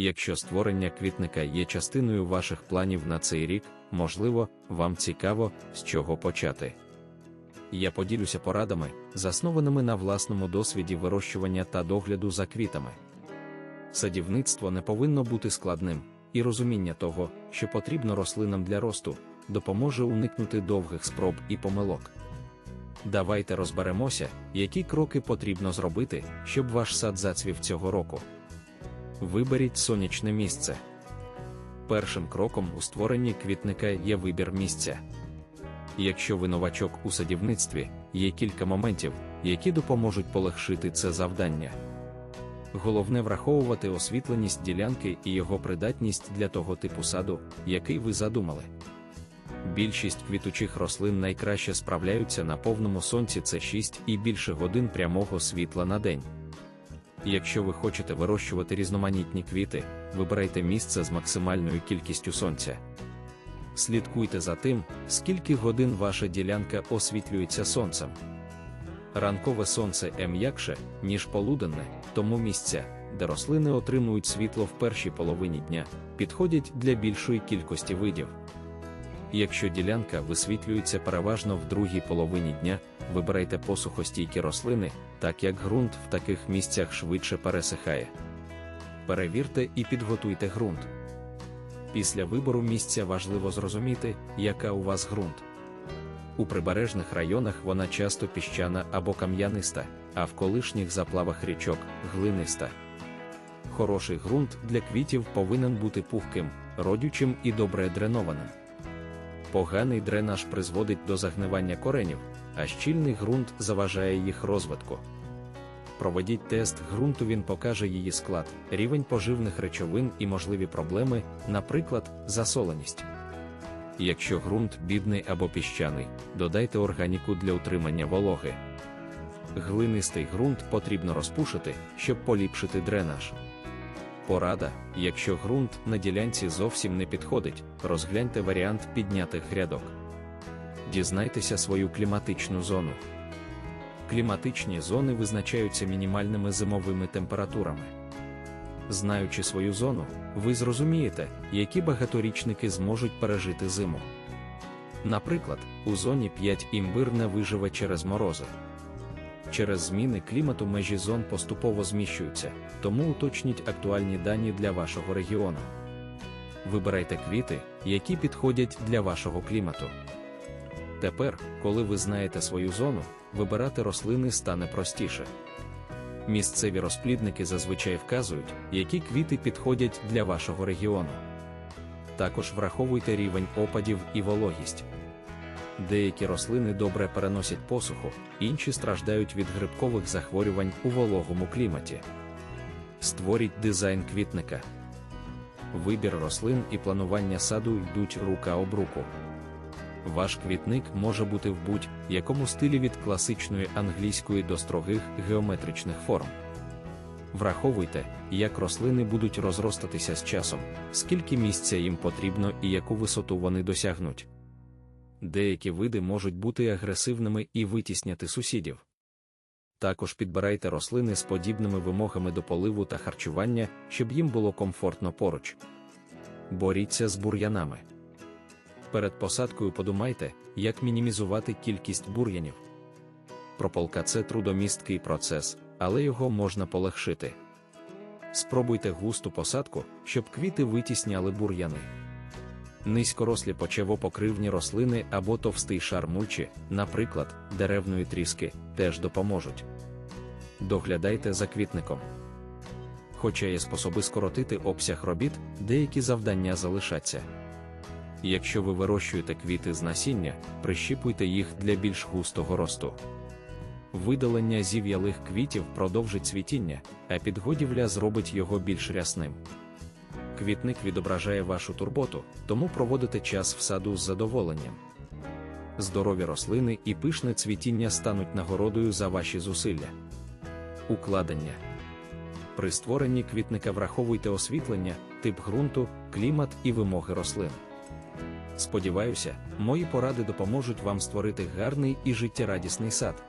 Якщо створення квітника є частиною ваших планів на цей рік, можливо, вам цікаво, з чого почати. Я поділюся порадами, заснованими на власному досвіді вирощування та догляду за квітами. Садівництво не повинно бути складним, і розуміння того, що потрібно рослинам для росту, допоможе уникнути довгих спроб і помилок. Давайте розберемося, які кроки потрібно зробити, щоб ваш сад зацвів цього року. Виберіть сонячне місце. Першим кроком у створенні квітника є вибір місця. Якщо ви новачок у садівництві, є кілька моментів, які допоможуть полегшити це завдання. Головне враховувати освітленість ділянки і його придатність для того типу саду, який ви задумали. Більшість квітучих рослин найкраще справляються на повному сонці це 6 і більше годин прямого світла на день. Якщо ви хочете вирощувати різноманітні квіти, вибирайте місце з максимальною кількістю сонця. Слідкуйте за тим, скільки годин ваша ділянка освітлюється сонцем. Ранкове сонце е м'якше, ніж полуденне, тому місця, де рослини отримують світло в першій половині дня, підходять для більшої кількості видів. Якщо ділянка висвітлюється переважно в другій половині дня, вибирайте посухостійкі рослини, так як ґрунт в таких місцях швидше пересихає. Перевірте і підготуйте ґрунт. Після вибору місця важливо зрозуміти, яка у вас ґрунт. У прибережних районах вона часто піщана або кам'яниста, а в колишніх заплавах річок глиниста. Хороший ґрунт для квітів повинен бути пухким, родючим і добре дренованим. Поганий дренаж призводить до загнивання коренів, а щільний ґрунт заважає їх розвитку. Проведіть тест ґрунту, він покаже її склад, рівень поживних речовин і можливі проблеми, наприклад, засоленість. Якщо ґрунт бідний або піщаний, додайте органіку для утримання вологи. Глинистий ґрунт потрібно розпушити, щоб поліпшити дренаж. Порада, якщо ґрунт на ділянці зовсім не підходить, розгляньте варіант піднятих грядок. Дізнайтеся свою кліматичну зону. Кліматичні зони визначаються мінімальними зимовими температурами. Знаючи свою зону, ви зрозумієте, які багаторічники зможуть пережити зиму. Наприклад, у зоні 5 імбир не виживе через морози. Через зміни клімату межі зон поступово зміщуються, тому уточніть актуальні дані для вашого регіону. Вибирайте квіти, які підходять для вашого клімату. Тепер, коли ви знаєте свою зону, вибирати рослини стане простіше. Місцеві розплідники зазвичай вказують, які квіти підходять для вашого регіону. Також враховуйте рівень опадів і вологість. Деякі рослини добре переносять посуху, інші страждають від грибкових захворювань у вологому кліматі. Створіть дизайн квітника. Вибір рослин і планування саду йдуть рука об руку. Ваш квітник може бути в будь-якому стилі від класичної англійської до строгих геометричних форм. Враховуйте, як рослини будуть розростатися з часом, скільки місця їм потрібно і яку висоту вони досягнуть. Деякі види можуть бути агресивними і витісняти сусідів. Також підбирайте рослини з подібними вимогами до поливу та харчування, щоб їм було комфортно поруч. Боріться з бур'янами. Перед посадкою подумайте, як мінімізувати кількість бур'янів. Прополка це трудомісткий процес, але його можна полегшити. Спробуйте густу посадку, щоб квіти витісняли бур'яни. Низькорослі почевопокривні рослини або товстий шар мульчі, наприклад, деревної тріски, теж допоможуть. Доглядайте за квітником. Хоча є способи скоротити обсяг робіт, деякі завдання залишаться. Якщо ви вирощуєте квіти з насіння, прищіпуйте їх для більш густого росту. Видалення зів'ялих квітів продовжить цвітіння, а підгодівля зробить його більш рясним. Квітник відображає вашу турботу, тому проводите час в саду з задоволенням. Здорові рослини і пишне цвітіння стануть нагородою за ваші зусилля. Укладення при створенні квітника враховуйте освітлення, тип ґрунту, клімат і вимоги рослин. Сподіваюся, мої поради допоможуть вам створити гарний і життєрадісний сад.